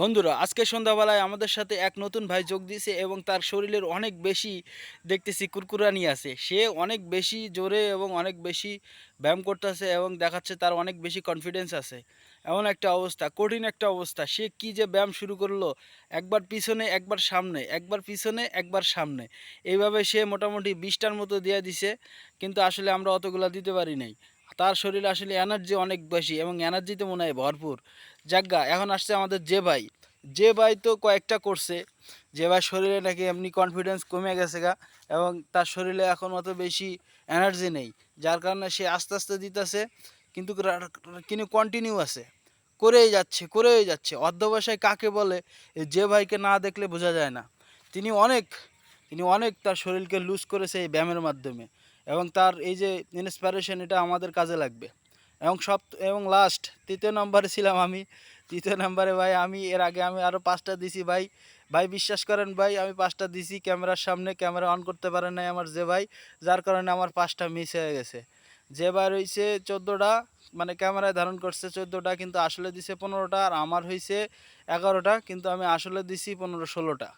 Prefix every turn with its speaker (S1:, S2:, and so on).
S1: বন্ধুরা, আজকে সন্ধ্যাবেলায় আমাদের সাথে এক নতুন ভাই যোগ দিয়েছে এবং তার শরীরের অনেক বেশি দেখতেছি কুরকুরানি আছে। সে অনেক বেশি জোরে এবং অনেক বেশি ব্যায়াম করতেছে এবং দেখাচ্ছে তার অনেক বেশি কনফিডেন্স আছে। এমন একটা অবস্থা, কঠিন একটা অবস্থা। সে কি যে ব্যায়াম শুরু করল, একবার পিছনে, একবার সামনে, একবার পিছনে, একবার সামনে। এইভাবে সে মোটামুটি বিশটার মতো দিয়ে দিছে, কিন্তু আসলে আমরা অতগুলা দিতে পারি নাই। তার শরীরে আসলে এনার্জি অনেক বেশি এবং এনার্জিতে মনে হয় ভরপুর। যাজ্ঞা এখন আসছে আমাদের যে ভাই। যে ভাই তো কয়েকটা করছে। যে ভাই শরীরে নাকি এমনি কনফিডেন্স কমে গেছে গা এবং তার শরীরে এখন অত বেশি এনার্জি নেই। যার কারণে সে আস্তে আস্তে দিতেছে, কিন্তু কিন্তু কন্টিনিউ আছে। করেই যাচ্ছে করেই যাচ্ছে। অধ্যবসায় কাকে বলে? যে ভাইকে না দেখলে বোঝা যায় না। তিনি অনেক তিনি অনেক তার শরীরকে লুজ করেছে এই ব্যায়ামের মাধ্যমে এবং তার এই যে ইন্সপিরেশন এটা আমাদের কাজে লাগবে। এবং সব এবং লাস্ট তৃতীয় নম্বরে ছিলাম আমি। তৃতীয় নম্বরে ভাই, আমি এর আগে আমি আরও পাঁচটা দিছি ভাই। ভাই, বিশ্বাস করেন ভাই, আমি পাঁচটা দিছি ক্যামেরার সামনে ক্যামেরা অন করতে পারেন নাই আমার যে ভাই, যার কারণে আমার পাঁচটা মিস হয়ে গেছে। যে ভাই রয়েছে চোদ্দোটা মানে ক্যামেরায় ধারণ করছে চোদ্দোটা, কিন্তু আসলে দিছে পনেরোটা, আর আমার হয়েছে এগারোটা, কিন্তু আমি আসলে দিছি পনেরো, ষোলোটা।